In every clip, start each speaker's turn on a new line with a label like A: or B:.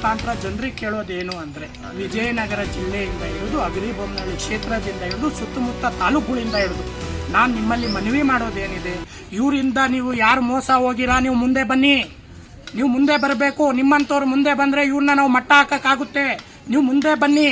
A: ಮುಖಾಂತರ ಜನರಿಗೆ ಕೇಳೋದೇನು ಅಂದರೆ ವಿಜಯನಗರ ಜಿಲ್ಲೆಯಿಂದ ಹಿಡಿದು ಅಗರಿಬೊಮ್ಮನಹಳ್ಳಿ ಕ್ಷೇತ್ರದಿಂದ ಹಿಡಿದು ಸುತ್ತಮುತ್ತ ತಾಲೂಕುಗಳಿಂದ ಹಿಡಿದು ನಾನು ನಿಮ್ಮಲ್ಲಿ ಮನವಿ ಮಾಡೋದೇನಿದೆ? ಇವರಿಂದ ನೀವು ಯಾರು ಮೋಸ ಹೋಗಿರಾ? ನೀವು ಮುಂದೆ ಬನ್ನಿ. ನೀವು ಮುಂದೆ ಬರಬೇಕು. ನಿಮ್ಮಂಥವ್ರು ಮುಂದೆ ಬಂದರೆ ಇವ್ರನ್ನ ನಾವು ಮಟ್ಟ ಹಾಕೋಕ್ಕಾಗುತ್ತೆ. ನೀವು ಮುಂದೆ ಬನ್ನಿ.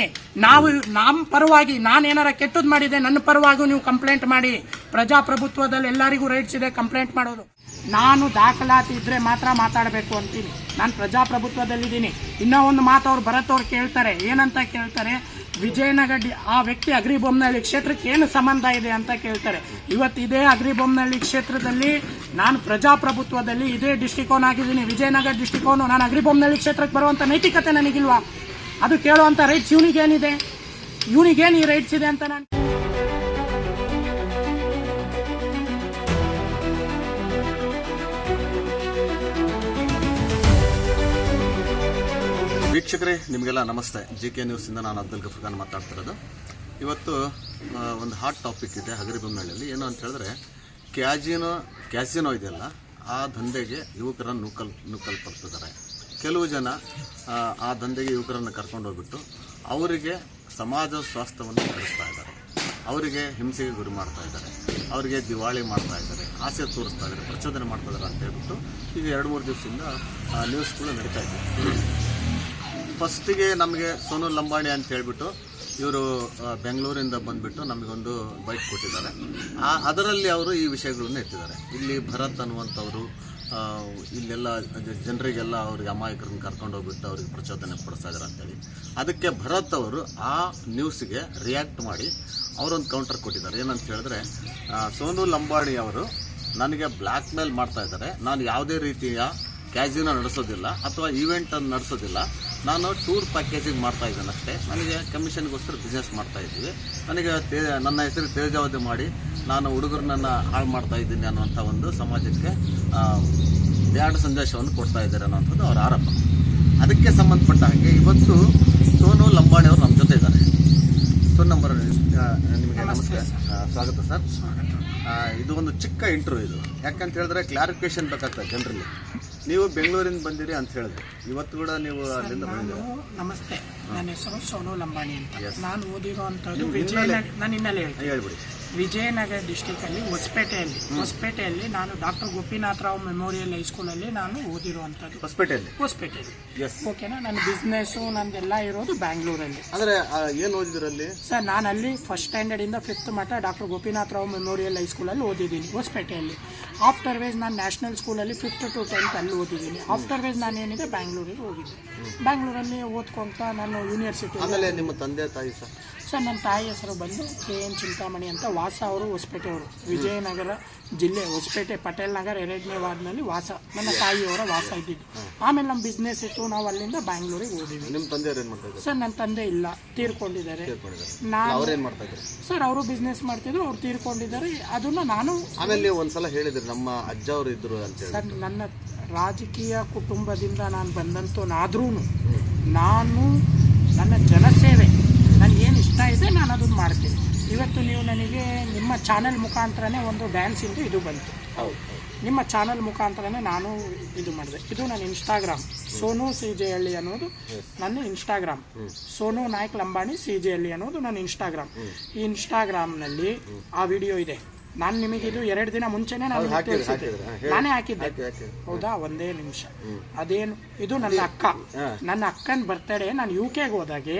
A: ನಾವು ನಮ್ಮ ಪರವಾಗಿ ನಾನೇನಾರ ಕೆಟ್ಟದ್ದು ಮಾಡಿದೆ ನನ್ನ ಪರವಾಗಿ ನೀವು ಕಂಪ್ಲೇಂಟ್ ಮಾಡಿ. ಪ್ರಜಾಪ್ರಭುತ್ವದಲ್ಲಿ ಎಲ್ಲರಿಗೂ ರೈಟ್ಸ್ ಇದೆ ಕಂಪ್ಲೇಂಟ್ ಮಾಡೋದು. ನಾನು ದಾಖಲಾತಿ ಇದ್ರೆ ಮಾತ್ರ ಮಾತಾಡಬೇಕು ಅಂತೀನಿ. ನಾನು ಪ್ರಜಾಪ್ರಭುತ್ವದಲ್ಲಿದ್ದೀನಿ. ಇನ್ನೂ ಒಂದು ಮಾತು ಅವ್ರು ಬರತ್ತವ್ರು ಕೇಳ್ತಾರೆ. ಏನಂತ ಕೇಳ್ತಾರೆ? ವಿಜಯನಗರ ಡಿ- ಆ ವ್ಯಕ್ತಿ ಅಗ್ರಿಬೊಮ್ಮನಹಳ್ಳಿ ಕ್ಷೇತ್ರಕ್ಕೆ ಏನು ಸಂಬಂಧ ಇದೆ ಅಂತ ಕೇಳ್ತಾರೆ. ಇವತ್ತು ಇದೇ ಅಗ್ರಿಬೊಮ್ಮನಹಳ್ಳಿ ಕ್ಷೇತ್ರದಲ್ಲಿ ನಾನು ಪ್ರಜಾಪ್ರಭುತ್ವದಲ್ಲಿ ಇದೇ ಡಿಸ್ಟಿಕೋನ್ ಆಗಿದ್ದೀನಿ. ವಿಜಯನಗರ ಡಿಸ್ಟಿಕೋನು ನಾನು ಅಗ್ರಿಬೊಮ್ಮನಹಳ್ಳಿ ಕ್ಷೇತ್ರಕ್ಕೆ ಬರುವಂಥ ನೈತಿಕತೆ ನನಗಿಲ್ವಾ? ಅದು ಕೇಳುವಂಥ ರೈಟ್ಸ್ ಇವನಿಗೇನಿದೆ? ಇವನಿಗೇನು ಈ ರೈಟ್ಸ್ ಇದೆ ಅಂತ ನಾನು
B: ವೀಕ್ಷಕರೇ ನಿಮಗೆಲ್ಲ ನಮಸ್ತೆ. ಜಿ ಕೆ ನ್ಯೂಸಿಂದ ನಾನು ಅಬ್ದುಲ್ ಗಫರ್ ಖಾನ್ ಮಾತಾಡ್ತಿರೋದು ಇವತ್ತು ಒಂದು ಹಾಟ್ ಟಾಪಿಕ್ ಇದೆ ಹಗರಿಬೊಮ್ಮನಹಳ್ಳಿಯಲ್ಲಿ ಏನು ಅಂತ ಹೇಳಿದ್ರೆ ಕ್ಯಾಜಿನೋ ಕ್ಯಾಸಿನೋ ಇದೆಯಲ್ಲ ಆ ದಂಧೆಗೆ ಯುವಕರನ್ನು ನೂಕಲ್ ನೂಕಲ್ಪಡ್ತಿದ್ದಾರೆ. ಕೆಲವು ಜನ ಆ, ಆ ದಂಧೆಗೆ ಯುವಕರನ್ನು ಕರ್ಕೊಂಡು ಹೋಗ್ಬಿಟ್ಟು ಅವರಿಗೆ ಸಮಾಜ ಸ್ವಾಸ್ಥ್ಯವನ್ನು ಕಳಿಸ್ತಾ ಇದ್ದಾರೆ. ಅವರಿಗೆ ಹಿಂಸೆಗೆ ಗುರಿ ಮಾಡ್ತಾ ಇದ್ದಾರೆ. ಅವರಿಗೆ ದಿವಾಳಿ ಮಾಡ್ತಾ ಇದ್ದಾರೆ. ಆಸೆ ತೋರಿಸ್ತಾ ಇದ್ದಾರೆ. ಪ್ರಚೋದನೆ ಮಾಡ್ತಾ ಇದ್ದಾರೆ ಅಂತ ಹೇಳ್ಬಿಟ್ಟು ಈಗ ಎರಡು ಮೂರು ದಿವಸದಿಂದ ನ್ಯೂಸ್ಗಳು ನಡೀತಾ ಇದೆ. ಫಸ್ಟಿಗೆ ನಮಗೆ ಸೋನು ಲಂಬಾಣಿ ಅಂತ ಹೇಳಿಬಿಟ್ಟು ಇವರು ಬೆಂಗಳೂರಿಂದ ಬಂದುಬಿಟ್ಟು ನಮಗೊಂದು ಬೈಕ್ ಕೊಟ್ಟಿದ್ದಾರೆ. ಆ, ಅದರಲ್ಲಿ ಅವರು ಈ ವಿಷಯಗಳನ್ನು ಎತ್ತಿದ್ದಾರೆ. ಇಲ್ಲಿ ಭರತ್ ಅನ್ನುವಂಥವರು ಇಲ್ಲೆಲ್ಲ ಜನರಿಗೆಲ್ಲ ಅವ್ರಿಗೆ ಅಮಾಯಕರನ್ನ ಕರ್ಕೊಂಡು ಹೋಗ್ಬಿಟ್ಟು ಅವ್ರಿಗೆ ಪ್ರಚೋದನೆ ಪಡಿಸ್ತಾ ಇದ್ದಾರೆ ಅಂತೇಳಿ. ಅದಕ್ಕೆ ಭರತ್ ಅವರು ಆ ನ್ಯೂಸ್ಗೆ ರಿಯಾಕ್ಟ್ ಮಾಡಿ ಅವರೊಂದು ಕೌಂಟರ್ ಕೊಟ್ಟಿದ್ದಾರೆ. ಏನಂತ ಹೇಳಿದ್ರೆ ಸೋನು ಲಂಬಾಣಿ ಅವರು ನನಗೆ ಬ್ಲ್ಯಾಕ್ ಮೇಲ್ ಮಾಡ್ತಾ ಇದ್ದಾರೆ. ನಾನು ಯಾವುದೇ ರೀತಿಯ ಕ್ಯಾಸಿನೋ ನಡೆಸೋದಿಲ್ಲ ಅಥವಾ ಈವೆಂಟನ್ನು ನಡೆಸೋದಿಲ್ಲ. ನಾನು ಟೂರ್ ಪ್ಯಾಕೇಜಿಂಗ್ ಮಾಡ್ತಾ ಇದ್ದೇನೆ ಅಷ್ಟೇ. ನನಗೆ ಕಮಿಷನ್ಗೋಸ್ಕರ ಬಿಸ್ನೆಸ್ ಮಾಡ್ತಾ ಇದ್ದೀವಿ. ನನಗೆ ತೇ ನನ್ನ ಹೆಸರು ತೇಜಾವಧಿ ಮಾಡಿ ನಾನು ಹುಡುಗರನ್ನ ಹಾಳು ಮಾಡ್ತಾ ಇದ್ದೀನಿ ಅನ್ನುವಂಥ ಒಂದು ಸಮಾಜಕ್ಕೆ ಬ್ಯಾಡ್ ಸಂದೇಶವನ್ನು ಕೊಡ್ತಾ ಇದ್ದಾರೆ ಅನ್ನೋಂಥದ್ದು ಅವರ ಆರೋಪ. ಅದಕ್ಕೆ ಸಂಬಂಧಪಟ್ಟ ಹಾಗೆ ಇವತ್ತು ಸೋನು ಲಂಬಾಣಿ ಅವರು ನಮ್ಮ ಜೊತೆ ಇದ್ದಾರೆ. ಸೋನ್ ನಂಬರ್ ನಿಮಗೆ ನಮಸ್ಕಾರ ಸ್ವಾಗತ ಸರ್. ಇದು ಒಂದು ಚಿಕ್ಕ ಇಂಟರ್ವ್ಯೂ ಇದು. ಯಾಕಂತ ಹೇಳಿದ್ರೆ ಕ್ಲಾರಿಫಿಕೇಶನ್ ಬೇಕಾಗ್ತದೆ ಜನರಲ್ಲಿ. ನೀವು ಬೆಂಗಳೂರಿಂದ ಬಂದಿರಿ ಅಂತ ಹೇಳಿದ್ರಿ. ಇವತ್ತು ಕೂಡ ನೀವು ಅಲ್ಲಿಂದ ಬಂದಿದ್ದೀರಿ?
A: ನಾನು ನಮಸ್ತೆ ನನ್ನ ಹೆಸರು ಸೋನು ಲಂಬಾಣಿ ಅಂತ. ನಾನು ಓದಿರುವಂಥದ್ದು
B: ಅಂತ
A: ವಿಜಯನಗರ ನಾನು ಹಿನ್ನೆಲೆ ಹೇಳ್ತೀನಿ.
B: ಹೇಳ್ಬಿಡಿ.
A: ವಿಜಯನಗರ ಡಿಸ್ಟಿಕಲ್ಲಿ ಹೊಸಪೇಟೆಯಲ್ಲಿ. ಹೊಸಪೇಟೆಯಲ್ಲಿ ನಾನು ಡಾಕ್ಟರ್ ಗೋಪಿನಾಥರಾವ್ ಮೆಮೋರಿಯಲ್ ಹೈಸ್ಕೂಲಲ್ಲಿ ನಾನು ಓದಿರುವಂಥದ್ದು.
B: ಹೊಸಪೇಟೆಯಲ್ಲಿ?
A: ಹೊಸಪೇಟೆಯಲ್ಲಿ.
B: ಎಸ್
A: ಓಕೆನಾ ನನ್ನ ಬಿಸ್ನೆಸ್ಸು ನಂದೆಲ್ಲ ಇರೋದು ಬ್ಯಾಂಗ್ಳೂರಲ್ಲಿ
B: ಅಂದರೆ ಏನು ಏನ್ ಓದಿದ್ರಲ್ಲಿ?
A: ಸರ್ ನಾನು ಅಲ್ಲಿ ಫಸ್ಟ್ ಸ್ಟ್ಯಾಂಡರ್ಡಿಂದ ಫಿಫ್ತ್ ಮಟ್ಟ ಡಾಕ್ಟರ್ ಗೋಪಿನಾಥರಾವ್ ಮೆಮೋರಿಯಲ್ ಹೈಸ್ಕೂಲಲ್ಲಿ ಓದಿದ್ದೀನಿ ಹೊಸಪೇಟೆಯಲ್ಲಿ. ಆಫ್ಟರ್ ವೇಸ್ ನಾನು ನ್ಯಾಷನಲ್ ಸ್ಕೂಲಲ್ಲಿ ಫಿಫ್ತ್ ಟು ಟೆಂತ್ ಅಲ್ಲಿ ಓದಿದ್ದೀನಿ. ಆಫ್ಟರ್ ವೇಸ್ ನಾನು ಏನಿದೆ ಬ್ಯಾಂಗ್ಳೂರಿಗೆ ಹೋಗಿದ್ದೆ ಬ್ಯಾಂಗ್ಳೂರಲ್ಲಿ ಓದ್ಕೊಂತ ನಾನು ಯೂನಿವರ್ಸಿಟಿ
B: ಆಮೇಲೆ ನಿಮ್ಮ ತಂದೆ ತಾಯಿ ಸರ್?
A: ಸರ್ ನನ್ನ ತಾಯಿ ಹೆಸರು ಬಂದು ಕೆ ಎನ್ ಚಿಂತಾಮಣಿ ಅಂತ ವಾಸ ಅವರು ಹೊಸಪೇಟೆಯವರು ವಿಜಯನಗರ ಜಿಲ್ಲೆ ಹೊಸಪೇಟೆ ಪಟೇಲ್ ನಗರ್ ಎರಡನೇ ವಾರ್ಡ್ನಲ್ಲಿ ವಾಸ. ನನ್ನ ತಾಯಿಯವರ ವಾಸ ಇದ್ದಿದ್ದು. ಆಮೇಲೆ ನಮ್ಮ ಬಿಸ್ನೆಸ್ ಇತ್ತು. ನಾವು ಅಲ್ಲಿಂದ ಬ್ಯಾಂಗ್ಳೂರಿಗೆ ಹೋದಿವಿ.
B: ನಿಮ್ಮ ತಂದೆಯವ್ರು ಏನು ಮಾಡ್ತಾ
A: ಸರ್ ನನ್ನ ತಂದೆ ಇಲ್ಲ. ತೀರ್ಕೊಂಡಿದ್ದಾರೆ. ನಾನು
B: ಏನು ಮಾಡ್ತಾ ಇದ್ರು
A: ಸರ್ ಅವರು ಬಿಸ್ನೆಸ್ ಮಾಡ್ತಿದ್ರು. ಅವ್ರು ತೀರ್ಕೊಂಡಿದ್ದಾರೆ. ಅದನ್ನು ನಾನು
B: ಆಮೇಲೆ ನೀವು ಒಂದ್ಸಲ ಹೇಳಿದ್ರು ನಮ್ಮ ಅಜ್ಜ ಅವರು ಇದ್ರು ಅಂತ ಹೇಳಿ
A: ಸರ್ ನನ್ನ ರಾಜಕೀಯ ಕುಟುಂಬದಿಂದ ನಾನು ಬಂದಂತವನಾದ್ರೂ ನಾನು ನನ್ನ ಜನಸೇವೆ ಇಷ್ಟ ಇದೆ ನಾನು ಅದನ್ನು ಮಾಡ್ತೀನಿ. ಇವತ್ತು ನೀವು ನನಗೆ ನಿಮ್ಮ ಚಾನೆಲ್ ಮುಖಾಂತರನೇ ಒಂದು ಡ್ಯಾನ್ಸ್ ಇಂದು ಇದು ಬಂತು.
B: ಹೌದು.
A: ನಿಮ್ಮ ಚಾನಲ್ ಮುಖಾಂತರನೇ ನಾನು ಇದು ಮಾಡಿದೆ. ಇದು ನನ್ನ Instagram Sonu C J Halli ಅನ್ನೋದು ನನ್ನ Instagram Sonu Naik Lambani C J Halli ಅನ್ನೋದು ನನ್ನ ಇನ್ಸ್ಟಾಗ್ರಾಮ್ ಈ ಇನ್ಸ್ಟಾಗ್ರಾಮ್ನಲ್ಲಿ ಆ ವಿಡಿಯೋ ಇದೆ. ನಾನು ನಿಮಗೆ ಇದು ಎರಡು ದಿನ ಮುಂಚೆನೆ ನಾನು. ನಾನೇ ಹಾಕಿದ್ದೆ. ಹೌದಾ? ಒಂದೇ ನಿಮಿಷ. ಅದೇನು ಇದು ನನ್ನ ಅಕ್ಕ. ನನ್ನ ಅಕ್ಕನ ಬರ್ತಡೇ ನಾನು ಯು ಕೆಗೆ ಹೋದಾಗೆ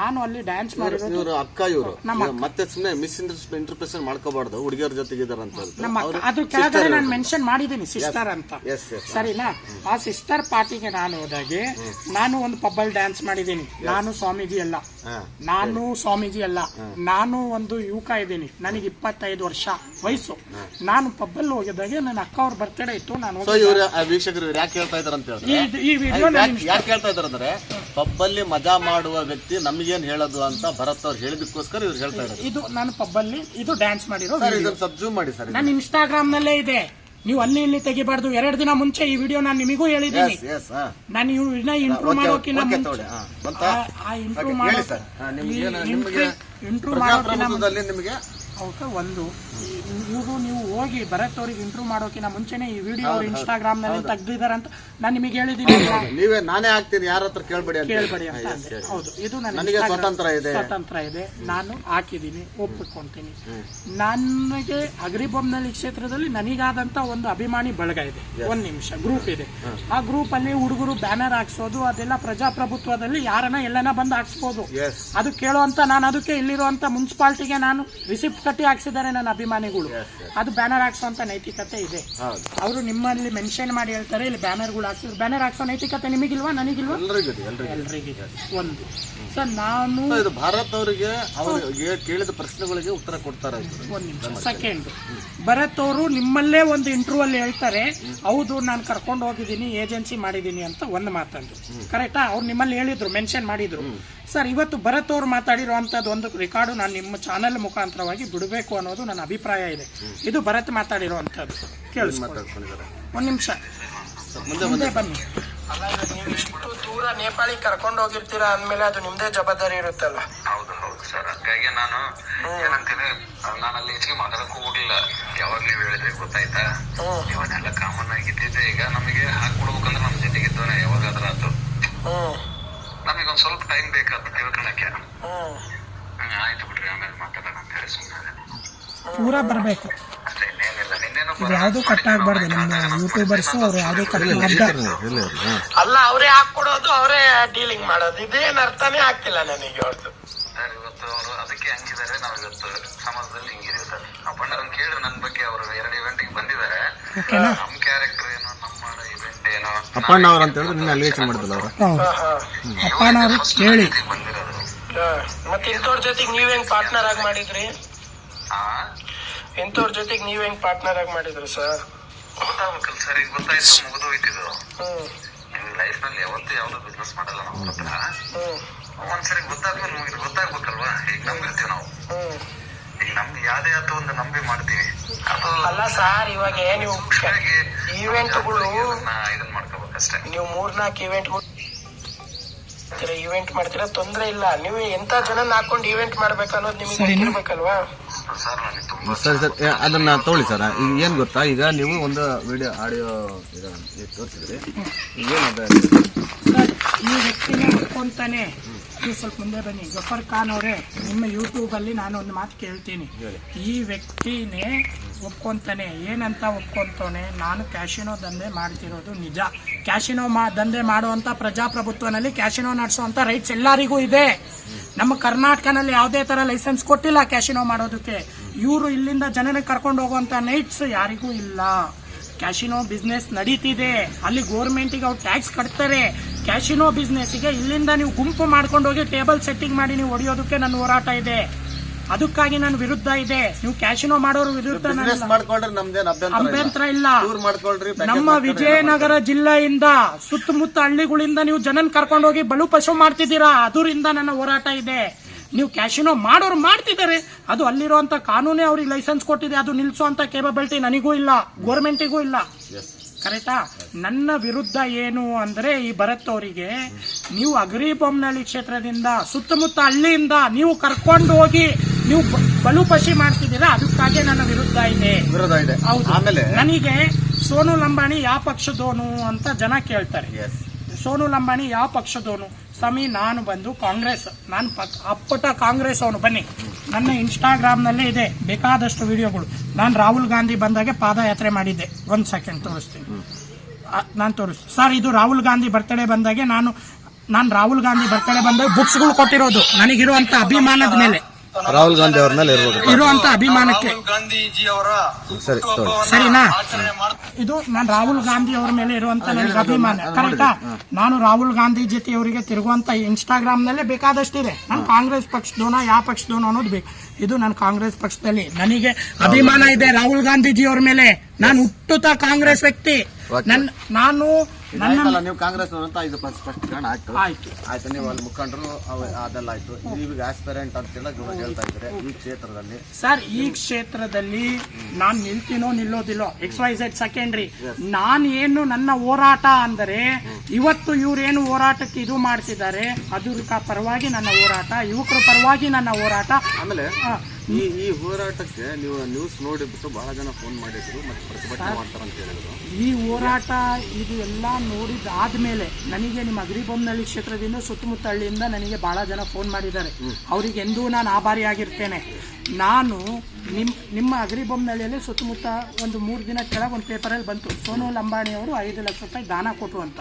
A: ನಾನು ಅಲ್ಲಿ ಡ್ಯಾನ್ಸ್ ಮಾಡಿರೋದು
B: ಅಕ್ಕ ಇವರು.
A: ನಮ್ಮ
B: ಮತ್ತೆ ಸುಮ್ಮನೆ ಮಿಸ್ ಇಂಟರ್ಪ್ರಿಟೇಷನ್ ಮಾಡ್ಕೋಬಾರ್ದು. ಹುಡುಗಿಯರ ಜೊತೆಗೆ ಅಂತ.
A: ನಮ್ಮ ಅದು ಕೆಳಗಡೆ ನಾನು ಮೆನ್ಷನ್ ಮಾಡಿದ್ದೀನಿ ಸಿಸ್ಟರ್ ಅಂತ. ಸರಿನಾ? ಆ ಸಿಸ್ಟರ್ ಪಾರ್ಟಿಗೆ ನಾನು ಹೋದಾಗೆ ನಾನು ಒಂದು ಪಬ್ಬಲ್ ಡ್ಯಾನ್ಸ್ ಮಾಡಿದ್ದೀನಿ. ನಾನು ಸ್ವಾಮೀಜಿ ಅಲ್ಲ. ನಾನು ಸ್ವಾಮೀಜಿ ಅಲ್ಲ. ನಾನು ಒಂದು ಯುವಕ ಇದ್ದೀನಿ. ನನಗೆ ಇಪ್ಪತ್ತೈದು ವರ್ಷ. ವಯಸ್ಸು. ನಾನು ಪಬ್ಬಲ್ಲಿ ಹೋಗಿದ್ದಾಗ ನನ್ನ ಅಕ್ಕ ಅವ್ರ ಬರ್ತಡೇ ಇತ್ತು ನಾನು
B: ಸೊ ಇವ್ರ ವೀಕ್ಷಕರು ಇವ್ರು ಯಾಕೆ ಹೇಳ್ತಾ ಇದಾರೆ ಅಂತ ಹೇಳಿದ್ರೆ
A: ಈ- ವಿಡಿಯೋ
B: ಯಾಕೆ ಹೇಳ್ತಾ ಇದಾರೆ ಅಂದ್ರೆ ಪಬ್ಬಲ್ಲಿ ಮಜಾ ಮಾಡುವ ವ್ಯಕ್ತಿ ನಮಗೇನ್ ಹೇಳೋದು ಅಂತ ಭರತ್ ಅವ್ರು ಹೇಳಿದಕ್ಕೋಸ್ಕರ ಇವ್ರು ಹೇಳ್ತಾ ಇದ್ದಾರೆ
A: ಇದು ನಾನು ಪಬ್ಬಲ್ಲಿ ಇದು ಡ್ಯಾನ್ಸ್ ಮಾಡಿರೋ
B: ಸರ್
A: video.
B: ಇದನ್ನ ಸಬ್ಜೂಮ್ ಮಾಡಿ ಸರ್
A: ನಾನು ಇನ್ಸ್ಟಾಗ್ರಾಮ್ ನಲ್ಲೇ ಇದೆ. ನೀವು ಅಲ್ಲಿ ಇಲ್ಲಿ ತೆಗಿಬಾರ್ದು. ಎರಡು ದಿನ ಮುಂಚೆ ಈ ವಿಡಿಯೋ ನಾನು ನಿಮಗೂ ಹೇಳಿದ್ದೀನಿ. ನಾನು ಇವ್ರನ್ನ
B: ಇಂಪ್ರೂವ್
A: ಮಾಡೋಕಿನ್ನ ಮುಂಚೆ
B: ಬಂತಾ?
A: ಆ- ಇಂಟ್ರೂ ಮಾಡೋ ಮಾಡೋಕಿನ್ನ
B: ನಿಮಗೆ
A: ಅವಕ್ಕೆ ಒಂದು. ಇವರು ನೀವು ಹೋಗಿ ಅವ್ರಿಗೆ ಇಂಟರ್ವ್ಯೂ ಮಾಡೋಕಿನ ಮುಂಚೆನೆ ಈ ವಿಡಿಯೋ ಅವ್ರು ಇನ್ಸ್ಟಾಗ್ರಾಮ್ನಲ್ಲಿ ತೆಗ್ದಿದಾರೆ ಅಂತ ನಾನು ನಿಮಗೆ ಹೇಳಿದ್ದೀನಿ.
B: ನೀವೇ ನಾನೇ ಆಗ್ತೀನಿ ಯಾರ ಹತ್ರ ಕೇಳ್ಬೇಡಿ ಅಂತ
A: ಕೇಳ್ಬೇಡಿ ಅಂತ ಅಂದೆ ಹೌದು ಇದು ನನ್ನ
B: ನನಗೆ
A: Instagram
B: ಸ್ವತಂತ್ರ ಇದೆ.
A: ಸ್ವತಂತ್ರ ಇದೆ. ನಾನು ಹಾಕಿದ್ದೀನಿ ಒಪ್ಪಿಕೊಂತೀನಿ. ನನಗೆ ಅಗ್ರಿಬೊಮ್ನಲ್ಲಿ ಕ್ಷೇತ್ರದಲ್ಲಿ ನನಗಾದಂತ ಒಂದು ಅಭಿಮಾನಿ ಬಳಗ ಇದೆ. ಒಂದ್ ನಿಮಿಷ ಗ್ರೂಪ್ ಇದೆ. ಆ ಗ್ರೂಪ್ ಅಲ್ಲಿ ಹುಡುಗರು ಬ್ಯಾನರ್ ಹಾಕ್ಸೋದು ಅದೆಲ್ಲ ಪ್ರಜಾಪ್ರಭುತ್ವದಲ್ಲಿ ಯಾರನ್ನ ಎಲ್ಲನ ಬಂದು ಹಾಕ್ಸ್ಬೋದು. ಅದು ಅಂತ ನಾನು ಅದಕ್ಕೆ ಇಲ್ಲಿರುವಂತ ಮುನ್ಸಿಪಾಲ್ಟಿಗೆ ನಾನು ರಿಸಿಪ್ಟ್ ಕಟ್ಟಿ ಹಾಕ್ಸಿದ್ದಾರೆ ನನ್ನ ಅಭಿಮಾನಿಗಳು. ಅದು ಬ್ಯಾನರ್ ಹಾಕ್ಸೋಂತ ನೈತಿಕತೆ ಇದೆ. ಅವರು ನಿಮ್ಮಲ್ಲಿ ಮೆನ್ಷನ್ ಮಾಡಿ ಹೇಳ್ತಾರೆ ಇಲ್ಲಿ ಬ್ಯಾನರ್ಗಳು ಹಾಕ್ಸಿದ್ರು. ಬ್ಯಾನರ್ ಹಾಕ್ಸೋ ನೈತಿಕತೆ ನಿಮಗಿಲ್ವಾ ನನಗಿಲ್ವಾ? ಎಲ್ರಿಗಿದೆ ಒಂದು. ಸರ್ ನಾನು
B: ಇದು ಭಾರತ್ ಅವರಿಗೆ ಕೇಳಿದ ಪ್ರಶ್ನೆಗಳಿಗೆ ಉತ್ತರ ಕೊಡ್ತಾರೆ ಇವ್ರು.
A: ಒಂದ್ ನಿಮಿಷ ಸೆಕೆಂಡ್ ಭರತ್ ಅವರು ನಿಮ್ಮಲ್ಲೇ ಒಂದು ಇಂಟರ್ವ್ಯೂ ಅಲ್ಲಿ ಹೇಳ್ತಾರೆ ಹೌದು ನಾನು ಕರ್ಕೊಂಡು ಹೋಗಿದ್ದೀನಿ ಏಜೆನ್ಸಿ ಮಾಡಿದ್ದೀನಿ ಅಂತ ಒಂದು ಮಾತಂದು ಕರೆಕ್ಟಾ ಅವ್ರು ನಿಮ್ಮಲ್ಲಿ ಹೇಳಿದ್ರು ಮೆನ್ಷನ್ ಮಾಡಿದ್ರು. ಸರ್ ಇವತ್ತು ಭರತ್ ಅವ್ರು ಮಾತಾಡಿರುವಂಥದ್ದು ಒಂದು ರೆಕಾರ್ಡು ನಾನು ನಿಮ್ಮ ಚಾನೆಲ್ ಮುಖಾಂತರವಾಗಿ ಬಿಡಬೇಕು ಅನ್ನೋದು ನನ್ನ ಅಭಿಪ್ರಾಯ ಇದೆ. ಇದು ಭರತ್ ಮಾತಾಡಿರುವಂಥದ್ದು
B: ಕೇಳಿ
A: ಒಂದು ನಿಮಿಷ.
B: ಮುಂದೆ
A: ಬನ್ನಿ. ಅಲ್ಲ ನೀವು ಇಷ್ಟು ದೂರ ನೇಪಾಳಿ ಕರ್ಕೊಂಡು ಹೋಗಿರ್ತೀರಾ ಅಂದ್ಮೇಲೆ ಅದು ನಿಮ್ದೇ ಜವಾಬ್ದಾರಿ ಇರುತ್ತಲ್ಲ?
C: ಹೌದು ಹೌದು ಸರ್. ಹಾಗಾಗಿ ನಾನು ಏನಂತೀನಿ ನಾನು ಅಲ್ಲಿ ಹೆಚ್ಚಿಗೆ ಮಾತಾಡಕ್ಕೂ ಹೋಗ್ಲಿಲ್ಲ. ಯಾವಾಗ ನೀವು ಹೇಳಿದ್ರೆ ಗೊತ್ತಾಯ್ತಾ? ಇವನ್ನೆಲ್ಲ ಕಾಮನ್ ಆಗಿದ್ದಿದ್ದೆ ಈಗ ನಮಗೆ ಹಾಕ್ಬಿಡ್ಬೇಕಂದ್ರೆ ನಮ್ಮ ಜೊತೆಗಿದ್ದವನ ಯಾವಾಗಾದ್ರೂ ಆತು. ಒಂದ್ ಸ್ವಲ್ಪ ಟೈಮ್ ಬೇಕಾದ ತಿಳ್ಕೊಳಕ್ಕೆ
A: ಹ್ಮ್.
C: ಆಯ್ತು ಬಿಡ್ರಿ ಆಮೇಲೆ ಮಾತಾಡೋಣ ಅಂತ ಹೇಳಿ ಸುಮ್ಮನೆ
A: ಪೂರಾ ಬರಬೇಕು. ಇದು ಯಾವುದು ಕಟ್ ಆಗ್ಬಾರ್ದು ನಮ್ಮ ಯೂಟ್ಯೂಬರ್ಸ್ ಅವ್ರು ಯಾವುದು ಕಟ್
B: ಇಲ್ಲ
A: ಅಲ್ಲ ಅವರೇ ಹಾಕೊಡೋದು ಅವರೇ ಡೀಲಿಂಗ್ ಮಾಡೋದು. ಇದೇನ್ ಅರ್ಥನೇ ಆಗ್ತಿಲ್ಲ ನನಗೆ ಅವ್ರದ್ದು
C: ಸರ್ ಇವತ್ತು ಅವರು ಅದಕ್ಕೆ ಹಂಗಿದ್ದಾರೆ ನಾವು ಇವತ್ತು ಸಮಾಜದಲ್ಲಿ ಹಿಂಗಿದೀವಿ ಸರ್. ಅಪ್ಪಣ್ಣರನ್ನ ಕೇಳಿದ್ರೆ ನನ್ನ ಬಗ್ಗೆ ಅವರು ಎರಡು ಇವೆಂಟಿಗೆ ಬಂದಿದ್ದಾರೆ.
A: ಓಕೆನಾ?
B: ಅಪ್ಪಣ್ಣ ಅವ್ರು ಅಂತ ಹೇಳಿದ್ರೆ ನಿನ್ನೆ ಅಲಿಗೇಷನ್ ಮಾಡಿದ್ರಲ್ಲ ಅವರು.
A: ಅಪ್ಪಣ್ಣವ್ರು ಕೇಳಿ. ಮತ್ತೆ ಇಂಥವ್ರ ಜೊತೆಗೆ ನೀವ್ ಹೆಂಗ್ ಪಾರ್ಟ್ನರ್ ಆಗಿ ಮಾಡಿದ್ರಿ?
C: ಆ?
A: ಇಂಥವ್ರ ಜೊತೆಗೆ ನೀವ್ ಹೆಂಗ್ ಪಾರ್ಟ್ನರ್ ಆಗಿ ಮಾಡಿದ್ರಿ ಸರ್
C: ಗೊತ್ತಾಗ್ಬೇಕಲ್ಲ ಸರ್ ಈಗ ಗೊತ್ತಾಯ್ತು ಮುಗಿದು ಹೋಯ್ತಿದ್ದು
A: ಹ್ಮ್.
C: ನಿಮ್ ಲೈಫ್ನಲ್ಲಿ ಯಾವತ್ತೂ ಯಾವ್ದು ಬಿಸ್ನೆಸ್ ಮಾಡಲ್ಲ ನಾವು ಹತ್ರ. ಒಂದ್ಸರಿ ಗೊತ್ತಾದ್ಮೇಲೆ ನಮ್ಗೆ ಗೊತ್ತಾಗ್ಬೇಕಲ್ವಾ? ಈಗ ನಂಬಿರ್ತೀವಿ ನಾವು. ನಮ್ದು ಯಾವ್ದೇ ಆತ ಒಂದು ನಂಬಿ ಮಾಡ್ತೀವಿ. ಅದು
A: ಅಲ್ಲ ಸರ್ ಇವಾಗ ನೀವು
C: ಖುಷಿಯಾಗಿ
A: ಇವೆಂಟ್ಗಳು
C: ಅದನ್ನ ಇದನ್ ಮಾಡ್ಕೋಬೇಕಷ್ಟೇ.
A: ನೀವು ಮೂರ್ನಾಲ್ಕು ನಾಲ್ಕು ಇವೆಂಟ್ ಮಾಡ್ತೀರಾ? ತೊಂದ್ರೆ ಇಲ್ಲ. ನೀವು ಎಂತ ಜನ ಹಾಕೊಂಡು ಇವೆಂಟ್ ಮಾಡ್ಬೇಕು ಅನ್ನೋದು ನಿಮಗೆ ಗೊತ್ತಿರ್ಬೇಕಲ್ವಾ?
C: ಸರ್ ನನಗೆ ತುಂಬಾ
B: ಸರಿ ಅದನ್ನ ತಗೊಳ್ಳಿ ಸರ್. ಈಗ ಏನ್ ಗೊತ್ತಾ? ಈಗ ನೀವು ಒಂದು ವಿಡಿಯೋ ಆಡಿಯೋ ತೋರಿಸಿದ್ರಿ. ಏನದ
A: ಸರ್ ಈ ವ್ಯಕ್ತಿನೇ ಒಪ್ಕೊಂತಾನೆ ನೀವು ಸ್ವಲ್ಪ ಮುಂದೆ ಬನ್ನಿ. ಗಫರ್ ಖಾನ್ ಅವರೇ ನಿಮ್ಮ ಯೂಟ್ಯೂಬಲ್ಲಿ ನಾನು ಒಂದು ಮಾತು ಕೇಳ್ತೀನಿ. ಈ ವ್ಯಕ್ತಿನೇ ಒಪ್ಕೊಂತಾನೆ. ಏನಂತ ಒಪ್ಕೊಂತಾನೆ ನಾನು ಕ್ಯಾಶಿನೋ ದಂಧೆ ಮಾಡ್ತಿರೋದು ನಿಜ. ಕ್ಯಾಶಿನೋ ಮಾ ದಂಧೆ ಮಾಡುವಂತ ಪ್ರಜಾಪ್ರಭುತ್ವನಲ್ಲಿ ಕ್ಯಾಶಿನೋ ನಡೆಸುವಂಥ ರೈಟ್ಸ್ ಎಲ್ಲರಿಗೂ ಇದೆ. ನಮ್ಮ ಕರ್ನಾಟಕನಲ್ಲಿ ಯಾವುದೇ ತರ ಲೈಸೆನ್ಸ್ ಕೊಟ್ಟಿಲ್ಲ ಕ್ಯಾಶಿನೋ ಮಾಡೋದಕ್ಕೆ. ಇವರು ಇಲ್ಲಿಂದ ಜನರಿಗೆ ಕರ್ಕೊಂಡು ಹೋಗುವಂತ ನೈಟ್ಸ್ ಯಾರಿಗೂ ಇಲ್ಲ. ಕ್ಯಾಶಿನೋ ಬಿಸ್ನೆಸ್ ನಡೀತಿದೆ. ಅಲ್ಲಿ ಗೋರ್ಮೆಂಟಿಗೆ ಅವ್ರು ಟ್ಯಾಕ್ಸ್ ಕಟ್ತಾರೆ. ಕ್ಯಾಶಿನೋ ಬಿಸ್ನೆಸ್ಗೆ ಇಲ್ಲಿಂದ ನೀವು ಗುಂಪು ಮಾಡ್ಕೊಂಡು ಹೋಗಿ ಟೇಬಲ್ ಸೆಟ್ಟಿಂಗ್ ಮಾಡಿ ನೀವು ಹೊಡೆಯೋದಕ್ಕೆ ನನ್ನ ಹೋರಾಟ ಇದೆ. ಅದಕ್ಕಾಗಿ ನಾನು ವಿರುದ್ಧ ಇದೆ. ನೀವು ಕ್ಯಾಶಿನೋ ಮಾಡೋರು ವಿರುದ್ಧ
B: ಅಭ್ಯಂತರ
A: ಇಲ್ಲ. ನಮ್ಮ ವಿಜಯನಗರ ಜಿಲ್ಲೆಯಿಂದ ಸುತ್ತಮುತ್ತ ಹಳ್ಳಿಗಳಿಂದ ನೀವು ಜನನ್ ಕರ್ಕೊಂಡು ಹೋಗಿ ಬಲು ಪಶು ಮಾಡ್ತಿದ್ದೀರಾ? ಅದರಿಂದ ನನ್ನ ಹೋರಾಟ ಇದೆ. ನೀವು ಕ್ಯಾಶಿನೋ ಮಾಡೋರು ಮಾಡ್ತಿದ್ದಾರೆ. ಅದು ಅಲ್ಲಿರುವಂತ ಕಾನೂನೇ ಅವ್ರಿಗೆ ಲೈಸೆನ್ಸ್ ಕೊಟ್ಟಿದೆ. ಅದು ನಿಲ್ಸುವಂತ ಕೇಪಬಿಲಿಟಿ ನನಗೂ ಇಲ್ಲ. ಗೋರ್ಮೆಂಟಿಗೂ ಇಲ್ಲ. ಕರೆಕ್ಟಾ ನನ್ನ ವಿರುದ್ಧ ಏನು ಅಂದ್ರೆ ಈ ಭರತ್ ಅವರಿಗೆ ನೀವು ಅಗರಿಬೊಮ್ಮನಹಳ್ಳಿ ಕ್ಷೇತ್ರದಿಂದ ಸುತ್ತಮುತ್ತ ಹಳ್ಳಿಯಿಂದ ನೀವು ಕರ್ಕೊಂಡು ಹೋಗಿ ನೀವು ಬಲು ಬಲುಪಶಿ ಮಾಡ್ತಿದ್ದೀರಾ? ಅದಕ್ಕಾಗಿ ನನ್ನ ವಿರುದ್ಧ ಇದೆ.
B: ವಿರುದ್ಧ ಇದೆ.
A: ಹೌದು.
B: ಆಮೇಲೆ?
A: ನನಗೆ ಸೋನು ಲಂಬಾಣಿ ಯಾವ ಪಕ್ಷದೋನು ಅಂತ ಜನ ಕೇಳ್ತಾರೆ.
B: ಎಸ್
A: ಸೋನು ಲಂಬಾಣಿ ಯಾವ ಪಕ್ಷದೋನು ಸ್ವಾಮಿ ನಾನು ಬಂದು ಕಾಂಗ್ರೆಸ್ ನಾನು ಪಕ್ ಅಪ್ಪಟ ಕಾಂಗ್ರೆಸ್ ಅವನು ಬನ್ನಿ. ನನ್ನ ಇನ್ಸ್ಟಾಗ್ರಾಮ್ನಲ್ಲೇ ಇದೆ. ಬೇಕಾದಷ್ಟು ವಿಡಿಯೋಗಳು. ನಾನು ರಾಹುಲ್ ಗಾಂಧಿ ಬಂದಾಗೆ ಪಾದಯಾತ್ರೆ ಮಾಡಿದ್ದೆ. ಒಂದು ಸೆಕೆಂಡ್ ತೋರಿಸ್ತೀನಿ. ನಾನು ತೋರಿಸ್ ಸರ್ ಇದು ರಾಹುಲ್ ಗಾಂಧಿ ಬರ್ತಡೇ ಬಂದಾಗೆ ನಾನು ನಾನು ರಾಹುಲ್ ಗಾಂಧಿ ಬರ್ತಡೇ ಬಂದಾಗ ಬುಕ್ಸ್ಗಳು ಕೊಟ್ಟಿರೋದು. ನನಗಿರುವಂತ ಅಭಿಮಾನದ ಮೇಲೆ.
B: ರಾಹುಲ್ ಗಾಂಧಿ ಅವ್ರ ಮೇಲೆ
A: ಇರುವಂತ ಅಭಿಮಾನಕ್ಕೆ.
C: ಗಾಂಧೀಜಿ ಅವರ
B: ಸರಿ ತಗೊಳ್ಳಿ
A: ಸರಿನಾ? ಇದು ನಾನು ರಾಹುಲ್ ಗಾಂಧಿ ಅವರ ಮೇಲೆ ಇರುವಂತ ನನಗೆ ಅಭಿಮಾನ. ಕರೆಕ್ಟಾ ನಾನು ರಾಹುಲ್ ಗಾಂಧಿ ಜೊತೆ ಅವರಿಗೆ ತಿರುಗುವಂತ ಇನ್ಸ್ಟಾಗ್ರಾಮ್ ನಲ್ಲೇ ಬೇಕಾದಷ್ಟಿದೆ. ನಾನು ಕಾಂಗ್ರೆಸ್ ಪಕ್ಷದೋನ ಯಾವ ಪಕ್ಷದೋನ ಅನ್ನೋದು ಬೇಕು. ಇದು ನಾನು ಕಾಂಗ್ರೆಸ್ ಪಕ್ಷದಲ್ಲಿ. ನನಗೆ ಅಭಿಮಾನ ಇದೆ ರಾಹುಲ್ ಗಾಂಧೀಜಿ ಅವ್ರ ಮೇಲೆ. ನಾನು ಹುಟ್ಟುತ್ತ ಕಾಂಗ್ರೆಸ್ ವ್ಯಕ್ತಿ. ನನ್ ನಾನು ನನ್ನ
B: ನೀವು ಕಾಂಗ್ರೆಸ್ ಅಂತ ಇದು ಆಯ್ತು.
A: ಆಯ್ತು.
B: ಆಯ್ತು ನೀವು ಅಲ್ಲಿ ಮುಖಂಡರು ಅದೆಲ್ಲ ಆಯ್ತು ನೀವು ಆಸ್ಪೆರೆಂಟ್ ಅಂತೆಲ್ಲ ಹೇಳ್ತಾ ಇದ್ದಾರೆ ಈ ಕ್ಷೇತ್ರದಲ್ಲಿ.
A: ಸರ್ ಈ ಕ್ಷೇತ್ರದಲ್ಲಿ ನಾನ್ ನಿಲ್ತೀನೋ ನಿಲ್ಲೋದಿಲ್ಲೋ? ಎಕ್ಸ್ ವೈ ಝೆಡ್ ಸೆಕೆಂಡ್ರಿ ನಾನ್ ಏನು ನನ್ನ ಹೋರಾಟ ಅಂದರೆ ಇವತ್ತು ಇವ್ರೇನು ಹೋರಾಟಕ್ಕೆ ಇದು ಮಾಡ್ತಿದ್ದಾರೆ ಅದ್ರ ಪರವಾಗಿ ನನ್ನ ಹೋರಾಟ ಯುವಕರ ಪರವಾಗಿ ನನ್ನ ಹೋರಾಟ.
B: ಆಮೇಲೆ ಈ ಈ ಹೋರಾಟಕ್ಕೆ ನೀವು ನ್ಯೂಸ್ ನೋಡಿಬಿಟ್ಟು ಬಹಳ ಜನ ಫೋನ್ ಮಾಡಿದ್ರು ಮತ್ತೆ ಪ್ರತಿಭಟನೆ ಮಾಡ್ತಾರೆ ಅಂತ ಹೇಳಿದ್ರು.
A: ಈ ಹೋರಾಟ ಇದು ಎಲ್ಲ ನೋಡಿದಾದ್ಮೇಲೆ ನನಗೆ ನಿಮ್ಮ ಅಗ್ರಿಬೊಮ್ಮನಹಳ್ಳಿ ಕ್ಷೇತ್ರದಿಂದ ಸುತ್ತಮುತ್ತ ಹಳ್ಳಿಯಿಂದ ನನಗೆ ಬಹಳ ಜನ ಫೋನ್ ಮಾಡಿದ್ದಾರೆ. ಅವರಿಗೆ ಎಂದೂ ನಾನು ಆಭಾರಿಯಾಗಿರ್ತೇನೆ ನಾನು ನಿಮ್ಮ ನಿಮ್ಮ ಅಗ್ರಿಬೊಮ್ಮನಹಳ್ಳಿಯಲ್ಲಿ ಸುತ್ತಮುತ್ತ ಒಂದು ಮೂರು ದಿನ ಕೆಳಗೆ ಒಂದು ಪೇಪರಲ್ಲಿ ಬಂತು. ಸೋನು ಲಂಬಾಣಿ ಅವರು ಐದು ಲಕ್ಷ ರೂಪಾಯಿ ದಾನ ಕೊಟ್ಟರು ಅಂತ.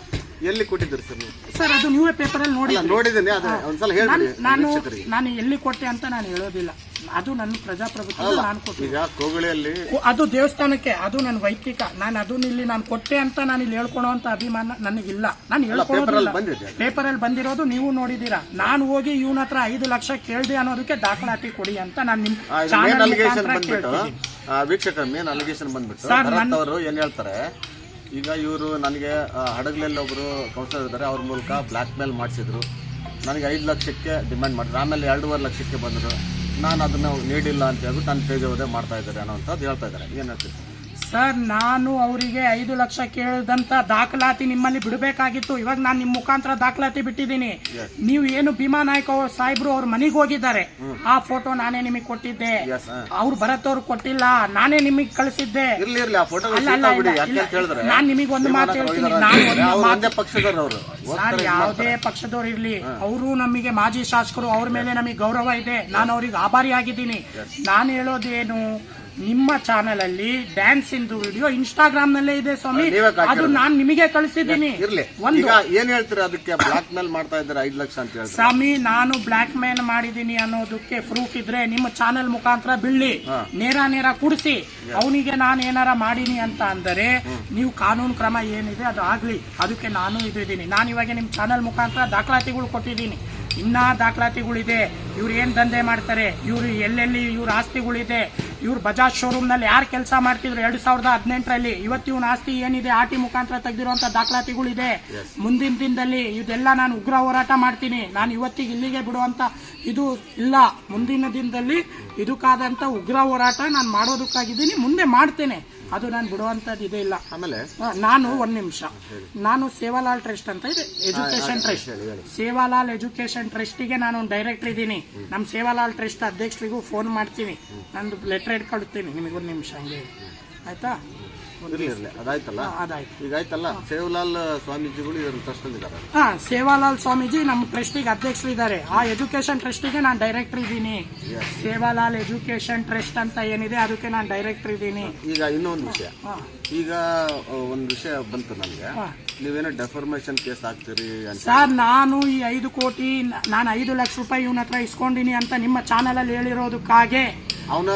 B: ಎಲ್ಲಿ ಕೊಟ್ಟಿದ್ದೀರಿ ಸರ್ ನೀವು?
A: ಸರ್ ಅದು ನೀವೇ ಪೇಪರಲ್ಲಿ ನೋಡಿ
B: ನೋಡಿದ್ದೀನಿ ಅದು ಒಂದ್ಸಲ ಹೇಳಿ
A: ನಾನು. ನಾನು ಎಲ್ಲಿ ಕೊಟ್ಟೆ ಅಂತ ನಾನು ಹೇಳೋದಿಲ್ಲ. ಅದು ನನ್ನ ಪ್ರಜಾಪ್ರಭುತ್ವ ನಾನು ಕೊಟ್ಟೆ
B: ಈಗ ಕೋಗಳಿಯಲ್ಲಿ
A: ಅದು ದೇವಸ್ಥಾನಕ್ಕೆ ಅದು ನನ್ನ ವೈಯಕ್ತಿಕ. ನಾನು ಅದನ್ನ ಇಲ್ಲಿ ನಾನು ಕೊಟ್ಟೆ ಅಂತ ನಾನು ಇಲ್ಲಿ ಹೇಳ್ಕೊಳೋ ಅಂತ ಅಭಿಮಾನ ನನಗಿಲ್ಲ. ನಾನು ಹೇಳ್ಕೊಳ್ಳೋದಿಲ್ಲ
B: ಪೇಪರಲ್ಲಿ ಬಂದಿದೆ
A: ಪೇಪರಲ್ಲಿ ಬಂದಿರೋದು ನೀವು ನೋಡಿದೀರಾ ನಾನು ಹೋಗಿ ಇವನ ಹತ್ರ ಐದು ಲಕ್ಷ ಕೇಳಿದೆ ಅನ್ನೋದಕ್ಕೆ ದಾಖಲಾತಿ ಕೊಡಿ ಅಂತ ನಾನು ನಿಮ್
B: ಮೇನ್
A: ಚಾನಲ್
B: ಅಲಿಗೇಷನ್
A: ಮುಖಾಂತರ
B: ಬಂದ್ಬಿಟ್ಟು
A: ಕೇಳ್ತೀನಿ
B: ಆ, ವೀಕ್ಷಕರ ಮೇನ್ ಅಲಿಗೇಷನ್ ಬಂದ್ಬಿಟ್ಟು
A: ಸರ್,
B: ಭರತ್ ಅವರು ಏನ್ ಹೇಳ್ತಾರೆ ಈಗ ಇವರು ನನಗೆ ಆ, ಹಡಗ್ಲಲ್ಲಿ ಒಬ್ರು ಕೌನ್ಸಿಲರ್ ಇದ್ದಾರೆ ಅವ್ರ ಮೂಲಕ ಬ್ಲ್ಯಾಕ್ ಮೇಲ್ ಮಾಡಿಸಿದ್ರು. ನನಗೆ ಐದು ಲಕ್ಷಕ್ಕೆ ಡಿಮ್ಯಾಂಡ್ ಮಾಡಿದ್ರು. ಆಮೇಲೆ ಎರಡೂವರೆ ಲಕ್ಷಕ್ಕೆ ಬಂದರು. ನಾನು ಅದನ್ನು ನೀಡಿಲ್ಲ ಅಂತ ಹೇಳ್ಬಿಟ್ಟು ನನ್ನ ತೇಜೋವಧೆ ಮಾಡ್ತಾ ಇದ್ದಾರೆ ಅನ್ನೋಂಥದ್ದು ಹೇಳ್ತಾ ಇದ್ದಾರೆ. ಏನು ಹೇಳ್ತೀವಿ
A: ಸರ್ ನಾನು ಅವರಿಗೆ ಐದು ಲಕ್ಷ ಕೇಳಿದಂತ ದಾಖಲಾತಿ ನಿಮ್ಮಲ್ಲಿ ಬಿಡಬೇಕಾಗಿತ್ತು. ಇವಾಗ ನಾನು ನಿಮ್ಮ ಮುಖಾಂತರ ದಾಖಲಾತಿ ಬಿಟ್ಟಿದ್ದೀನಿ. ನೀವು ಏನು ಭೀಮಾ ನಾಯ್ಕ ಸಾಹೇಬ್ರು ಅವ್ರ ಮನೆಗೆ ಹೋಗಿದ್ದಾರೆ. ಆ ಫೋಟೋ ನಾನೇ ನಿಮಗೆ ಕೊಟ್ಟಿದ್ದೆ. ಅವ್ರು ಭರತ್ ಕೊಟ್ಟಿಲ್ಲ. ನಾನೇ ನಿಮಗೆ ಕಳಿಸಿದ್ದೆ. ನಾನು ನಿಮಗೆ ಒಂದು ಮಾತು ಹೇಳ್ತೀನಿ. ನಾನು ಯಾವುದೇ ಪಕ್ಷದವ್ರು ಇರ್ಲಿ. ಅವರು ನಮಗೆ ಮಾಜಿ ಶಾಸಕರು ಅವ್ರ ಮೇಲೆ ನಮಗೆ ಗೌರವ ಇದೆ. ನಾನು ಅವ್ರಿಗೆ ಆಭಾರಿ ಆಗಿದ್ದೀನಿ. ನಾನು ಹೇಳೋದೇನು? ನಿಮ್ಮ ಚಾನೆಲ್ ಅಲ್ಲಿ ಡ್ಯಾನ್ಸ್ ಇಂದು ವಿಡಿಯೋ ಇನ್ಸ್ಟಾಗ್ರಾಮ್ ನಲ್ಲೇ ಇದೆ ಸ್ವಾಮಿ.
B: ನೀವೇ.
A: ಅದು ನಾನು ನಿಮಗೆ ಕಳಿಸಿದ್ದೀನಿ.
B: ಇರ್ಲಿ.
A: ಒಂದು.
B: ಈಗ ಏನ್ ಹೇಳ್ತೀರಾ ಅದಕ್ಕೆ ಬ್ಲಾಕ್ ಮೇಲ್ ಮಾಡ್ತಾ ಇದ್ದಾರೆ ಐದು ಲಕ್ಷ ಅಂತ ಹೇಳ್ತಾರೆ?
A: ಸ್ವಾಮಿ ನಾನು ಬ್ಲಾಕ್ ಮೇಲ್ ಮಾಡಿದೀನಿ ಅನ್ನೋದಕ್ಕೆ ಪ್ರೂಫ್ ಇದ್ರೆ ನಿಮ್ಮ ಚಾನೆಲ್ ಮುಖಾಂತರ ಬಿಳ್ಳಿ ನೇರ ನೇರ ಕುಡಿಸಿ. ಅವನಿಗೆ ನಾನು ಏನಾರ ಮಾಡೀನಿ ಅಂತ ಅಂದರೆ ನೀವು ಕಾನೂನು ಕ್ರಮ ಏನಿದೆ ಅದು ಆಗ್ಲಿ. ಅದಕ್ಕೆ ನಾನು ಇದೀನಿ ಇದ್ದೀನಿ ನಾನು ಇವಾಗ ನಿಮ್ಮ ಚಾನೆಲ್ ಮುಖಾಂತರ ದಾಖಲಾತಿಗಳು ಕೊಟ್ಟಿದ್ದೀನಿ. ಇನ್ನ ದಾಖಲಾತಿಗಳಿದೆ. ಇವ್ರು ಏನು ದಂಧೆ ಮಾಡ್ತಾರೆ? ಇವರು ಎಲ್ಲೆಲ್ಲಿ ಇವ್ರ ಆಸ್ತಿಗಳಿದೆ? ಇವ್ರು ಬಜಾಜ್ ಶೋರೂಮ್ನಲ್ಲಿ ಯಾರು ಕೆಲಸ ಮಾಡ್ತಿದ್ರು? ಎರಡು ಸಾವಿರದ ಹದಿನೆಂಟರಲ್ಲಿ ಇವತ್ತು ಇವನ ಆಸ್ತಿ ಏನಿದೆ? ಆಟಿ ಮುಖಾಂತರ ತೆಗೆದಿರುವಂತ ದಾಖಲಾತಿಗಳಿದೆ. ಮುಂದಿನ ದಿನದಲ್ಲಿ ಇದೆಲ್ಲ ನಾನು ಉಗ್ರ ಹೋರಾಟ ಮಾಡ್ತೀನಿ. ನಾನು ಇವತ್ತಿಗೆ ಇಲ್ಲಿಗೆ ಬಿಡುವಂಥ ಇದು ಇಲ್ಲ. ಮುಂದಿನ ದಿನದಲ್ಲಿ ಇದಕ್ಕಾದಂಥ ಉಗ್ರ ಹೋರಾಟ ನಾನು ಮಾಡೋದಕ್ಕಾಗಿದ್ದೀನಿ. ಮುಂದೆ ಮಾಡ್ತೇನೆ. ಅದು ನಾನು ಬಿಡುವಂತದ್ದು ಇದೇ ಇಲ್ಲ.
B: ಆಮೇಲೆ?
A: ನಾನು ಒಂದ್ ನಿಮಿಷ. ನಾನು ಸೇವಾಲಾಲ್ ಟ್ರಸ್ಟ್ ಅಂತ ಇದೆ. ಎಜುಕೇಶನ್ ಟ್ರಸ್ಟ್ ಸೇವಾಲಾಲ್ ಎಜುಕೇಶನ್ ಟ್ರಸ್ಟಿಗೆ ನಾನು ಡೈರೆಕ್ಟ್ ಡೈರೆಕ್ಟರ್ ಇದ್ದೀನಿ. ನಮ್ಮ ಸೇವಾಲಾಲ್ ಟ್ರಸ್ಟ್ ಅಧ್ಯಕ್ಷರಿಗೂ ಫೋನ್ ಮಾಡ್ತೀನಿ. ನಂದು ಲೆಟರ್ ಇಟ್ಕೊಳ್ತೀನಿ ನಿಮಗೊಂದು ನಿಮಿಷ ಹಂಗೆ. ಆಯ್ತಾ?
B: ಅದಾಯ್ತಲ್ಲ?
A: ಅದಾಯ್ತು.
B: ಈಗ ಆಯ್ತಲ್ಲ? ಸೇವಲಾಲ್ ಸ್ವಾಮೀಜಿಗಳು ಇದರ ಟ್ರಸ್ಟ್ ಇದ್ದಾರೆ
A: ಹಾ ಸೇವಾಲಾಲ್ ಸ್ವಾಮೀಜಿ ನಮ್ಮ ಟ್ರಸ್ಟಿಗೆ ಅಧ್ಯಕ್ಷರು ಇದ್ದಾರೆ. ಆ ಎಜುಕೇಶನ್ ಟ್ರಸ್ಟಿಗೆ ನಾನು ಡೈರೆಕ್ಟರ್ ಇದ್ದೀನಿ. ಸೇವಾಲಾಲ್ ಎಜುಕೇಶನ್ ಟ್ರಸ್ಟ್ ಅಂತ ಏನಿದೆ ಅದಕ್ಕೆ ನಾನು ಡೈರೆಕ್ಟರ್ ಇದ್ದೀನಿ.
B: ಈಗ ಇನ್ನೊಂದು ವಿಷಯ. ಈಗ ಒಂದು ವಿಷಯ ಬಂತು ನನಗೆ. ನೀವೇನೋ ಡೆಫಾರ್ಮೇಶನ್ ಕೇಸ್ ಹಾಕ್ತೀರಿ
A: ಸರ್ ನಾನು ಈ ಐದು ಕೋಟಿ ನಾನು ಐದು ಲಕ್ಷ ರೂಪಾಯಿ ಇವನ ಹತ್ರ ಇಸ್ಕೊಂಡಿನಿ ಅಂತ ನಿಮ್ಮ ಚಾನಲ್ ಅಲ್ಲಿ ಹೇಳಿರೋದಕ್ಕಾಗೆ
B: ಅವನ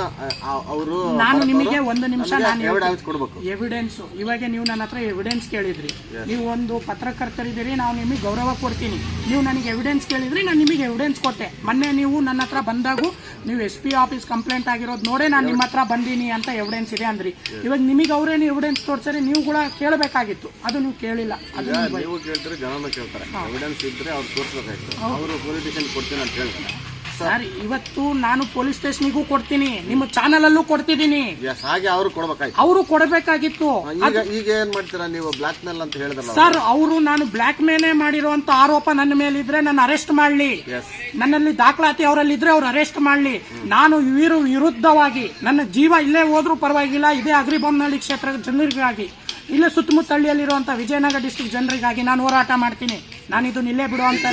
B: ಅವರು
A: ನಾನು ನಿಮಗೆ ಒಂದು ನಿಮಿಷ ನಾನು
B: ಎವಿಡೆನ್ಸ್ ಕೊಡ್ಬೇಕು.
A: ಎವಿಡೆನ್ಸ್ ಇವಾಗ ನೀವು ನನ್ನ ಹತ್ರ ಎವಿಡೆನ್ಸ್ ಕೇಳಿದ್ರಿ. ನೀವು ಒಂದು ಪತ್ರಕರ್ತರಿದ್ದೀರಿ ನಾವು ನಿಮಗೆ ಗೌರವ ಕೊಡ್ತೀನಿ. ನೀವು ನನಗೆ ಎವಿಡೆನ್ಸ್ ಕೇಳಿದ್ರಿ ನಾನು ನಿಮಗೆ ಎವಿಡೆನ್ಸ್ ಕೊಟ್ಟೆ. ಮೊನ್ನೆ ನೀವು ನನ್ನ ಹತ್ರ ಬಂದಾಗೂ ನೀವು ಎಸ್ ಪಿ ಆಫೀಸ್ ಕಂಪ್ಲೇಂಟ್ ಆಗಿರೋದು ನೋಡೇ ನಾನು ನಿಮ್ಮ ಹತ್ರ ಬಂದೀನಿ ಅಂತ ಎವಿಡೆನ್ಸ್ ಇದೆ ಅಂದ್ರಿ. ಇವಾಗ ನಿಮಗೆ ಅವ್ರೇನು ಎವಿಡೆನ್ಸ್ ತೋರ್ಸರಿ ನೀವು ಕೂಡ ಕೇಳಬೇಕಾಗಿತ್ತು. ಅದು ನೀವು ಕೇಳಿಲ್ಲ. ಅದು
B: ಈಗ
A: ನೀವು
B: ಕೇಳ್ತಾರೆ ಜನನು ಕೇಳ್ತಾರೆ. ಎವಿಡೆನ್ಸ್ ಇದ್ರೆ ಅವ್ರು ತೋರಿಸ್ಬೇಕಾಯ್ತು. ಅವರು ಪೊಲೀಸ್ ಸ್ಟೇಷನ್ ಕೊಡ್ತೀನಿ ಅಂತ ಹೇಳ್ತಾರೆ.
A: ಸರ್. ಇವತ್ತು ನಾನು ಪೊಲೀಸ್ ಸ್ಟೇಷನ್ಗೂ ಕೊಡ್ತೀನಿ. ನಿಮ್ಮ ಚಾನಲ್ ಅಲ್ಲೂ ಕೊಡ್ತಿದ್ದೀನಿ.
B: ಎಸ್ ಹಾಗೆ ಅವರು ಕೊಡ್ಬೇಕಾಯ್ತು.
A: ಅವರು ಕೊಡಬೇಕಾಗಿತ್ತು.
B: ಈಗ ಈಗ ಏನ್ ಮಾಡ್ತೀರಾ ನೀವು? ಬ್ಲಾಕ್ ಮೇಲ್ ಅಂತ ಹೇಳಿದ್ರಲ್ಲ
A: ಸರ್ ಅವರು ನಾನು ಬ್ಲಾಕ್ ಮೇಲೇ ಮಾಡಿರುವಂತ ಆರೋಪ ನನ್ನ ಮೇಲಿದ್ರೆ ನನ್ನ ಅರೆಸ್ಟ್ ಮಾಡ್ಲಿ.
B: ಎಸ್
A: ನನ್ನಲ್ಲಿ ದಾಖಲಾತಿ ಅವರಲ್ಲಿ ಇದ್ರೆ ಅವ್ರು ಅರೆಸ್ಟ್ ಮಾಡ್ಲಿ. ನಾನು ಇವರು ವಿರುದ್ಧವಾಗಿ ನನ್ನ ಜೀವ ಇಲ್ಲೇ ಹೋದ್ರೂ ಪರವಾಗಿಲ್ಲ ಇದೇ ಅಗ್ರಿಬೊಮ್ಮನಹಳ್ಳಿ ಕ್ಷೇತ್ರದ ಜನರಿಗಾಗಿ ಇಲ್ಲೇ ಸುತ್ತಮುತ್ತ ಹಳ್ಳಿಯಲ್ಲಿರುವಂತಹ ವಿಜಯನಗರ ಡಿಸ್ಟ್ರಿಕ್ಟ್ ಜನರಿಗಾಗಿ ನಾನು ಹೋರಾಟ ಮಾಡ್ತೀನಿ. ನಾನು ಇದು ನಿಲ್ಲೇ ಬಿಡು
B: ಅಂತ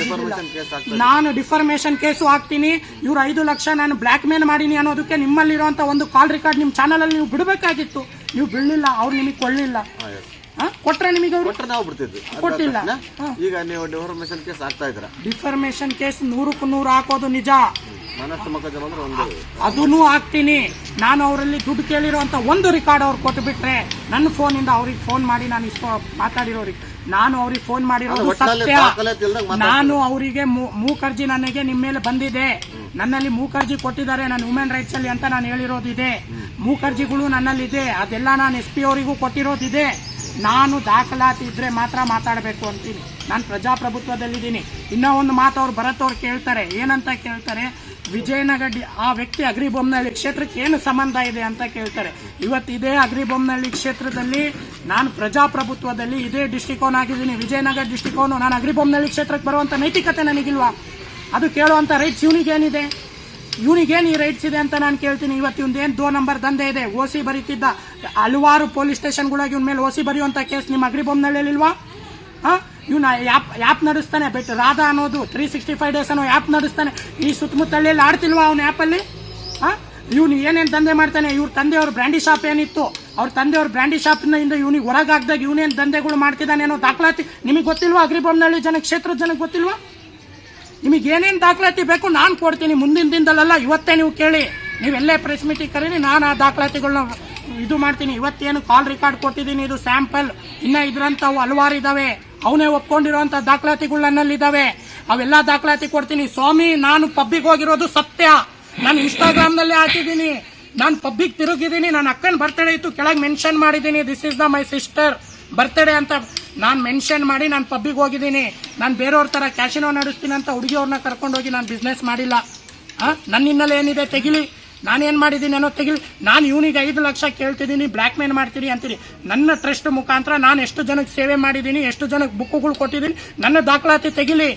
A: ನಾನು ಡಿಫಾರ್ಮೇಶನ್ ಕೇಸು ಹಾಕ್ತೀನಿ. ಇವ್ರು ಐದು ಲಕ್ಷ ನಾನು ಬ್ಲಾಕ್ ಮೇಲ್ ಮಾಡೀನಿ ಅನ್ನೋದಕ್ಕೆ ನಿಮ್ಮಲ್ಲಿರುವಂತ ಒಂದು ಕಾಲ್ ರೆಕಾರ್ಡ್ ನಿಮ್ಮ ಚಾನಲ್ ಅಲ್ಲಿ ನೀವು ಬಿಡಬೇಕಾಗಿತ್ತು. ನೀವು ಬಿಡಲಿಲ್ಲ ಅವ್ರು ನಿಮಗೆ ಕೊಳ್ಳಿಲ್ಲ? ಕೊಟ್ರೆ ನಿಮಗೆ
B: ನಾವು ಬಿಡ್ತಿದ್ವಿ
A: ಕೊಟ್ಟಿಲ್ಲ.
B: ಈಗ ನೀವು ಡಿಫಾರ್ಮೇಶನ್ ಕೇಸ್ ಹಾಕ್ತಾ ಇದ್ದೀರಾ?
A: ಡಿಫಾರ್ಮೇಶನ್ ಕೇಸ್ ನೂರಕ್ಕೂ ನೂರು ಹಾಕೋದು ನಿಜ. ಅದನ್ನು ಹಾಕ್ತೀನಿ. ನಾನು ಅವರಲ್ಲಿ ದುಡ್ಡು ಕೇಳಿರುವಂತ ಒಂದು ರೆಕಾರ್ಡ್ ಅವ್ರು ಕೊಟ್ಟು ಬಿಟ್ರೆ ನನ್ನ ಫೋನಿಂದ ಅವ್ರಿಗೆ ಫೋನ್ ಮಾಡಿ ನಾನು ಇಸ್ಕೊ ಮಾತಾಡಿರೋರಿಗೆ. ನಾನು ಅವ್ರಿಗೆ ಫೋನ್ ಮಾಡಿರೋದು ಸತ್ಯ. ನಾನು ಅವರಿಗೆ ಮೂಕರ್ಜಿ ನನಗೆ ನಿಮ್ಮ ಮೇಲೆ ಬಂದಿದೆ. ನನ್ನಲ್ಲಿ ಮೂಕರ್ಜಿ ಕೊಟ್ಟಿದ್ದಾರೆ. ನಾನು ಹ್ಯೂಮನ್ ರೈಟ್ಸ್ ಅಲ್ಲಿ ಅಂತ ನಾನು ಹೇಳಿರೋದಿದೆ. ಮೂಕರ್ಜಿಗಳು ನನ್ನಲ್ಲಿದೆ. ಅದೆಲ್ಲ ನಾನು ಎಸ್ ಪಿ ಅವರಿಗೂ ಕೊಟ್ಟಿರೋದಿದೆ. ನಾನು ದಾಖಲಾತಿ ಇದ್ರೆ ಮಾತ್ರ ಮಾತಾಡಬೇಕು ಅಂತೀನಿ. ನಾನು ಪ್ರಜಾಪ್ರಭುತ್ವದಲ್ಲಿದ್ದೀನಿ. ಇನ್ನೂ ಒಂದು ಮಾತು ಅವ್ರು ಭರತ್ ಅವ್ರು ಕೇಳ್ತಾರೆ. ಏನಂತ ಕೇಳ್ತಾರೆ? ವಿಜಯನಗರ ಆ ವ್ಯಕ್ತಿ ಅಗ್ರಿಬೊಮ್ಮನಹಳ್ಳಿ ಕ್ಷೇತ್ರಕ್ಕೆ ಏನು ಸಂಬಂಧ ಇದೆ ಅಂತ ಕೇಳ್ತಾರೆ. ಇವತ್ತು ಇದೇ ಅಗ್ರಿಬೊಮ್ಮನಹಳ್ಳಿ ಕ್ಷೇತ್ರದಲ್ಲಿ ನಾನು ಪ್ರಜಾಪ್ರಭುತ್ವದಲ್ಲಿ ಇದೇ ಡಿಸ್ಟಿಕೋನ್ ಆಗಿದ್ದೀನಿ. ವಿಜಯನಗರ ಡಿಸ್ಟಿಕೋನು ನಾನು ಅಗ್ರಿಬೊಮ್ಮನಹಳ್ಳಿ ಕ್ಷೇತ್ರಕ್ಕೆ ಬರುವಂಥ ನೈತಿಕತೆ ನನಗಿಲ್ವಾ? ಅದು ಕೇಳುವಂಥ ರೈಟ್ಸ್ ಇವನಿಗೆ ಏನಿದೆ ಇವನಿಗೇನು ಈ ರೈಟ್ಸ್ ಇದೆ ಅಂತ ನಾನು ಕೇಳ್ತೀನಿ. ಇವತ್ತು ಇವ್ನೇನು ದೋ ನಂಬರ್ ದಂಧೆ ಇದೆ? ಓಸಿ ಬರೀತಿದ್ದ ಹಲವಾರು ಪೊಲೀಸ್ ಸ್ಟೇಷನ್ಗಳಾಗಿ ಇವ್ನ ಮೇಲೆ ಓಸಿ ಬರೆಯುವಂಥ ಕೇಸ್ ನಿಮ್ಮ ಅಗ್ರಿ ಹಾಂ ಹಾ? ಇವನ ಯಾಪ್ ಯಾಪ್ ನಡೆಸ್ತಾನೆ. ಬೆಟ್ ರಾಧಾ ಅನ್ನೋದು ತ್ರೀ ಸಿಕ್ಸ್ಟಿ ಫೈವ್ ಡೇಸ್ ಅನ್ನೋ ಆ್ಯಪ್ ನಡೆಸ್ತಾನೆ. ಈ ಸುತ್ತಮುತ್ತಳ್ಳಿಯಲ್ಲಿ ಆಡ್ತಿಲ್ವಾ ಅವನ ಆ್ಯಪಲ್ಲಿ ಹಾಂ ಇವನು ಏನೇನು ದಂಧೆ ಮಾಡ್ತಾನೆ? ಇವ್ರ ತಂದೆಯವ್ರ ಬ್ರ್ಯಾಂಡಿ ಶಾಪ್ ಏನಿತ್ತು? ಅವ್ರ ತಂದೆಯವ್ರ ಬ್ರ್ಯಾಂಡಿ ಶಾಪ್ನಿಂದ ಇವನಿಗೆ ಹೊರಗಾಗ್ದಾಗ ಇವನೇನು ದಂಧೆಗಳು ಮಾಡ್ತಿದ್ದಾನೆ ಅನ್ನೋ ದಾಖಲಾತಿ ನಿಮಗೆ ಗೊತ್ತಿಲ್ವಾ? ಅಗ್ರಿಬೊಮ್ಮನಹಳ್ಳಿ ಜನ ಕ್ಷೇತ್ರದ ಜನಕ್ಕೆ ಗೊತ್ತಿಲ್ವಾ? ನಿಮಗೆ ಏನೇನು ದಾಖಲಾತಿ ಬೇಕು ನಾನು ಕೊಡ್ತೀನಿ. ಮುಂದಿನ ದಿನದಲ್ಲೆಲ್ಲ ಇವತ್ತೇ ನೀವು ಕೇಳಿ. ನೀವೆಲ್ಲೇ ಪ್ರೆಸ್ ಮೀಟಿಂಗ್ ಕರೀರಿ, ನಾನು ಆ ದಾಖಲಾತಿಗಳನ್ನ ಇದು ಮಾಡ್ತೀನಿ. ಇವತ್ತೇನು ಕಾಲ್ ರೆಕಾರ್ಡ್ ಕೊಟ್ಟಿದ್ದೀನಿ ಇದು ಸ್ಯಾಂಪಲ್ ಇನ್ನೂ ಇದ್ರಂಥವು ಹಲವಾರು ಇದಾವೆ. ಅವನೇ ಒಪ್ಕೊಂಡಿರುವಂತ ದಾಖಲಾತಿಗಳು ನನ್ನಲ್ಲಿದ್ದಾವೆ. ಅವೆಲ್ಲ ದಾಖಲಾತಿ ಕೊಡ್ತೀನಿ. ಸ್ವಾಮಿ, ನಾನು ಪಬ್ಬಿಗೆ ಹೋಗಿರೋದು ಸತ್ಯ. ನಾನು ಇನ್ಸ್ಟಾಗ್ರಾಮ್ನಲ್ಲಿ ಹಾಕಿದ್ದೀನಿ. ನಾನು ಪಬ್ಬಿಗೆ ತಿರುಗಿದ್ದೀನಿ. ನನ್ನ ಅಕ್ಕನ ಬರ್ತಡೇ ಇತ್ತು. ಕೆಳಗೆ ಮೆನ್ಷನ್ ಮಾಡಿದ್ದೀನಿ. This is the my sister birthday ಅಂತ ನಾನು ಮೆನ್ಷನ್ ಮಾಡಿ ನಾನು ಪಬ್ಬಿಗೆ ಹೋಗಿದ್ದೀನಿ. ನಾನು ಬೇರೆಯವ್ರ ಥರ ಕ್ಯಾಶಿನೋ ನಡೆಸ್ತೀನಿ ಅಂತ ಹುಡುಗಿಯವ್ರನ್ನ ಕರ್ಕೊಂಡೋಗಿ ನಾನು ಬಿಸ್ನೆಸ್ ಮಾಡಿಲ್ಲ. ನನ್ನ ಹಿನ್ನೆಲೆ ಏನಿದೆ ತೆಗಿಲಿ. ನಾನೇನು ಮಾಡಿದ್ದೀನಿ ಅನ್ನೋ ತೆಗಿಲಿ. ನಾನು ಇವನಿಗೆ ಐದು ಲಕ್ಷ ಕೇಳ್ತಿದ್ದೀನಿ ಬ್ಲ್ಯಾಕ್ ಮೇಲ್ ಮಾಡ್ತೀನಿ ಅಂತೀನಿ. ನನ್ನ ಟ್ರಸ್ಟ್ ಮುಖಾಂತರ ನಾನು ಎಷ್ಟು ಜನಕ್ಕೆ ಸೇವೆ ಮಾಡಿದ್ದೀನಿ, ಎಷ್ಟು ಜನಕ್ಕೆ ಬುಕ್ಕುಗಳು ಕೊಟ್ಟಿದ್ದೀನಿ, ನನ್ನ ದಾಖಲಾತಿ ತೆಗಿಲಿ.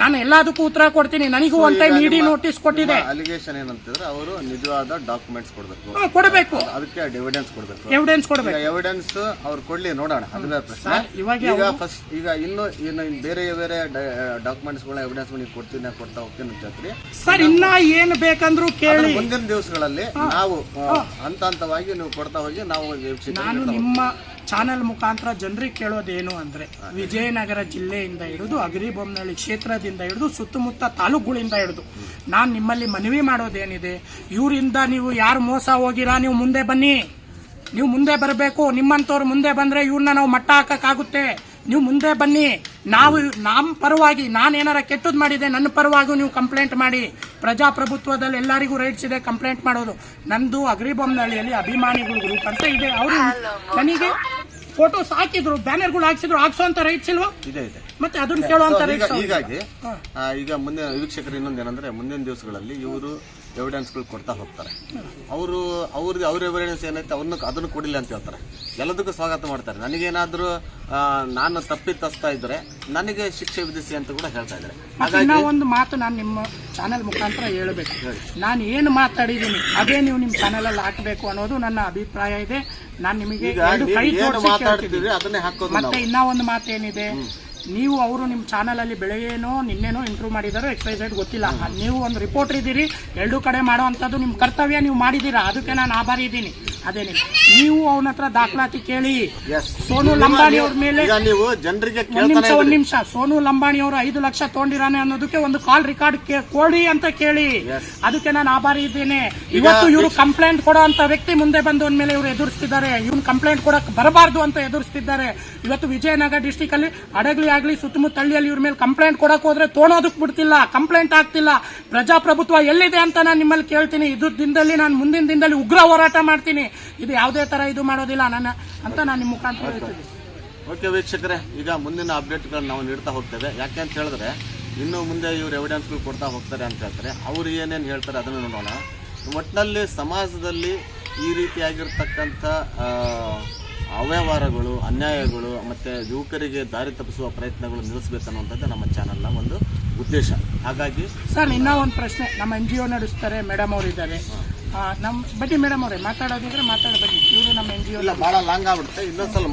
A: ನಾನು ಎಲ್ಲದಕ್ಕೂ ಉತ್ತರ ಕೊಡ್ತೀನಿ. ನನಗೂ ಒಂದ್ ಟೈಮ್ ಇಡಿ ನೋಟಿಸ್ ಕೊಟ್ಟಿದೆ.
B: ಅಲಿಗೇಷನ್ ಏನಂತಂದ್ರೆ ಅವರು ನಿಜವಾದ ಡಾಕ್ಯುಮೆಂಟ್ಸ್ ಕೊಡಬೇಕು.
A: ಕೊಡಬೇಕು.
B: ಅದಕ್ಕೆ ಎವಿಡೆನ್ಸ್ ಕೊಡಬೇಕು.
A: ಎವಿಡೆನ್ಸ್ ಕೊಡಬೇಕು.
B: ಎವಿಡೆನ್ಸ್ ಅವ್ರು ಕೊಡ್ಲಿ ನೋಡೋಣ. ಅದು ಬೇರೆ ಪ್ರಶ್ನೆ. ಈಗ ಫಸ್ಟ್ ಈಗ ಇನ್ನು ಇನ್ನು ಬೇರೆ ಬೇರೆ ಡಾಕ್ಯುಮೆಂಟ್ಸ್ಗಳ ಎವಿಡೆನ್ಸ್ ನೀವು ಕೊಡ್ತೀನಿ ಕೊಡ್ತಾ ಹೋಗ್ತೀನಿ ಅಂತ
A: ಸರ್ ಇನ್ನ ಏನು ಬೇಕಂದ್ರು ಕೇಳಿ.
B: ಮುಂದಿನ ದಿವಸಗಳಲ್ಲಿ ನಾವು ಹಂತ ಹಂತವಾಗಿ ನೀವು ಕೊಡ್ತಾ ಹೋಗಿ ನಾವು
A: ನಾನು ನಿಮ್ಮ ಚಾನೆಲ್ ಮುಖಾಂತರ ಜನರಿಗೆ ಕೇಳೋದೇನು ಅಂದ್ರೆ ವಿಜಯನಗರ ಜಿಲ್ಲೆಯಿಂದ ಹಿಡಿದು ಅಗರಿಬೊಮ್ಮನಹಳ್ಳಿ ಕ್ಷೇತ್ರದಿಂದ ಹಿಡಿದು ಸುತ್ತಮುತ್ತ ತಾಲೂಕುಗಳಿಂದ ಹಿಡಿದು. ನಾನು ನಿಮ್ಮಲ್ಲಿ ಮನವಿ ಮಾಡೋದೇನಿದೆ? ಇವರಿಂದ ನೀವು ಯಾರು ಮೋಸ ಹೋಗಿರಾ? ನೀವು ಮುಂದೆ ಬನ್ನಿ. ನೀವು ಮುಂದೆ ಬರಬೇಕು. ನಿಮ್ಮಂಥವ್ರು ಮುಂದೆ ಬಂದ್ರೆ ಇವ್ರನ್ನ ನಾವು ಮಟ್ಟ ಹಾಕಕ್ಕಾಗುತ್ತೆ. ನೀವು ಮುಂದೆ ಬನ್ನಿ. ನಾವು ನಮ್ಮ ಪರವಾಗಿ ನಾನು ನಾನೇನಾರ ಕೆಟ್ಟದ್ದು ಮಾಡಿದೆ ನನ್ನ ಪರವಾಗಿ ನೀವು ಕಂಪ್ಲೇಂಟ್ ಮಾಡಿ. ಪ್ರಜಾಪ್ರಭುತ್ವದಲ್ಲಿ ಎಲ್ಲರಿಗೂ ರೈಟ್ಸ್ ಇದೆ ಕಂಪ್ಲೇಂಟ್ ಮಾಡೋದು. ನಂದು ಅಗ್ರಿಬೊಮ್ಮನಹಳ್ಳಿಯಲ್ಲಿ ಅಭಿಮಾನಿಗಳು ಗ್ರೂಪ್ ಅಂತ ಇದೆ. ಅವರು ನನಗೆ ಫೋಟೋಸ್ ಹಾಕಿದ್ರು ಬ್ಯಾನರ್ಗಳು ಹಾಕ್ಸಿದ್ರು ಹಾಕ್ಸೋಂತ ರೈಟ್ಸ್ ಇಲ್ವಾ?
B: ಇದೆ ಇದೆ.
A: ಮತ್ತೆ ಅದನ್ನ ಕೇಳುವಂತ ರೈಟ್ಸ್
B: ಹೀಗಾಗಿ ಈಗ ಮುಂದೆ ವೀಕ್ಷಕರು ಇನ್ನೊಂದು ಏನಂದ್ರೆ ಮುಂದಿನ ದಿವಸಗಳಲ್ಲಿ ಇವರು ಎವಿಡೆನ್ಸ್ಗಳು ಕೊಡ್ತಾ ಹೋಗ್ತಾರೆ. ಅವರು ಅವ್ರದ್ದು ಅವ್ರ ಎವಿಡೆನ್ಸ್ ಏನೈತೆ ಅವನ್ನ ಅದನ್ನು ಕೊಡಿಲ್ಲ ಅಂತ ಹೇಳ್ತಾರೆ. ಎಲ್ಲದಕ್ಕೂ ಸ್ವಾಗತ ಮಾಡ್ತಾರೆ. ನನಗೇನಾದರೂ ನಾನು ತಪ್ಪಿತಸ್ತಾ ಇದ್ದರೆ ನನಗೆ ಶಿಕ್ಷೆ ವಿಧಿಸಿ ಅಂತ ಕೂಡ ಹೇಳ್ತಾ ಇದ್ದಾರೆ.
A: ಹಾಗಾಗಿ ಒಂದು ಮಾತು ನಾನು ನಿಮ್ಮ ಚಾನೆಲ್ ಮುಖಾಂತರ ಹೇಳಬೇಕು. ನಾನು ಏನು ಮಾತಾಡಿದ್ದೀನಿ ಅದೇ ನೀವು ನಿಮ್ಮ ಚಾನೆಲ್ ಅಲ್ಲಿ ಹಾಕಬೇಕು ಅನ್ನೋದು ನನ್ನ ಅಭಿಪ್ರಾಯ ಇದೆ. ನಾನು ನಿಮಗೆ
B: ಅದನ್ನೇ ಹಾಕೋದು
A: ಮತ್ತೆ ಇನ್ನ ಒಂದು ಮಾತೇನಿದೆ? ನೀವು ಅವರು ನಿಮ್ಮ ಚಾನಲಲ್ಲಿ ಬೆಳಗ್ಗೆನೋ ನಿನ್ನೆನೋ ಇಂಟರ್ವ್ಯೂ ಮಾಡಿದಾರೋ ಆಗಿ ಗೊತ್ತಿಲ್ಲ. ನೀವು ಒಂದು ರಿಪೋರ್ಟರ್ ಇದ್ದೀರಿ ಎರಡೂ ಕಡೆ ಮಾಡುವಂಥದ್ದು ನಿಮ್ಮ ಕರ್ತವ್ಯ ನೀವು ಮಾಡಿದ್ದೀರಾ? ಅದಕ್ಕೆ ನಾನು ಆಭಾರಿ ಇದ್ದೀನಿ. ಅದೇನಿಲ್ಲ ನೀವು ಅವನ ಹತ್ರ ದಾಖಲಾತಿ ಕೇಳಿ. ಸೋನು ಲಂಬಾಣಿ ಅವ್ರ ಮೇಲೆ
B: ನೀವು ಜನರಿಗೆ
A: ಒಂದ್ ನಿಮಿಷ ಒಂದ್ ನಿಮಿಷ. ಸೋನು ಲಂಬಾಣಿ ಅವರು ಐದು ಲಕ್ಷ ತಗೊಂಡಿರಾನೆ ಅನ್ನೋದಕ್ಕೆ ಒಂದು ಕಾಲ್ ರೆಕಾರ್ಡ್ ಕೊಡಿ ಅಂತ ಕೇಳಿ. ಅದಕ್ಕೆ ನಾನು ಆಭಾರಿ ಇದ್ದೇನೆ. ಇವತ್ತು ಇವರು ಕಂಪ್ಲೇಂಟ್ ಕೊಡೋ ಅಂತ ವ್ಯಕ್ತಿ ಮುಂದೆ ಬಂದು ಮೇಲೆ ಇವರು ಎದುರಿಸ್ತಿದ್ದಾರೆ. ಇವ್ನು ಕಂಪ್ಲೇಂಟ್ ಕೊಡಕ್ ಬರಬಾರ್ದು ಅಂತ ಎದುರಿಸ್ತಿದ್ದಾರೆ. ಇವತ್ತು ವಿಜಯನಗರ ಡಿಸ್ಟಿಕ್ ಅಲ್ಲಿ ಅಡಗ್ಲಿ ಆಗ್ಲಿ ಸುತ್ತಮುತ್ತ ಹಳ್ಳಿಯಲ್ಲಿ ಇವ್ರ ಮೇಲೆ ಕಂಪ್ಲೇಂಟ್ ಕೊಡಕ್ ಹೋದ್ರೆ ತೋಣೋದಕ್ ಬಿಡ್ತಿಲ್ಲ. ಕಂಪ್ಲೇಂಟ್ ಆಗ್ತಿಲ್ಲ. ಪ್ರಜಾಪ್ರಭುತ್ವ ಎಲ್ಲಿದೆ ಅಂತ ನಾನು ನಿಮ್ಮಲ್ಲಿ ಕೇಳ್ತೀನಿ. ಇದ್ರ ದಿನದಲ್ಲಿ ನಾನು ಮುಂದಿನ ದಿನದಲ್ಲಿ ಉಗ್ರ ಹೋರಾಟ ಮಾಡ್ತೀನಿ. ಇದು ಯಾವುದೇ ತರ ಇದು ಮಾಡೋದಿಲ್ಲ ನನ್ನ ಅಂತ ನಾನು ನಿಮ್ಮ ಮುಖಾಂತರ ಹೇಳ್ತೀನಿ
B: ಓಕೆ ವೀಕ್ಷಕರೇ ಈಗ ಮುಂದಿನ ಅಪ್ಡೇಟ್ಗಳನ್ನ ನಾವು ನೀಡ್ತಾ ಹೋಗ್ತೇವೆ. ಯಾಕೆ ಅಂತ ಹೇಳಿದ್ರೆ ಇನ್ನು ಮುಂದೆ ಇವ್ರು ಎವಿಡೆನ್ಸ್ಗಳು ಕೊಡ್ತಾ ಹೋಗ್ತಾರೆ ಅಂತ ಹೇಳ್ತಾರೆ. ಅವ್ರು ಏನೇನು ಹೇಳ್ತಾರೆ ಅದನ್ನು ನೋಡೋಣ. ಒಟ್ಟಿನಲ್ಲಿ ಸಮಾಜದಲ್ಲಿ ಈ ರೀತಿಯಾಗಿರ್ತಕ್ಕಂಥ ಅವ್ಯವಹಾರಗಳು ಅನ್ಯಾಯಗಳು ಮತ್ತು ಯುವಕರಿಗೆ ದಾರಿ ತಪ್ಪಿಸುವ ಪ್ರಯತ್ನಗಳು ನಿಲ್ಲಿಸಬೇಕನ್ನುವಂಥದ್ದು ನಮ್ಮ ಚಾನಲ್ನ ಒಂದು ಉದ್ದೇಶ. ಹಾಗಾಗಿ
A: ಸರ್ ಇನ್ನ ಒಂದು ಪ್ರಶ್ನೆ. ನಮ್ಮ ಎನ್ ಜಿ ಒ ನಡೆಸ್ತಾರೆ ಮೇಡಮ್ ಅವರು ಇದ್ದಾರೆ ನಮ್ಮ ಬನ್ನಿ ಮೇಡಮ್ ಅವರೇ ಮಾತಾಡೋದಿದ್ರೆ ಮಾತಾಡ ಬನ್ನಿ ಇವರು ನಮ್ಮ ಎನ್ ಜಿ ಒ
B: ಇಲ್ಲ ಭಾಳ ಲಾಂಗ್ ಆಗ್ಬಿಡುತ್ತೆ ಇನ್ನೊಂದ್ಸಲ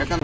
B: ಯಾಕಂದ್ರೆ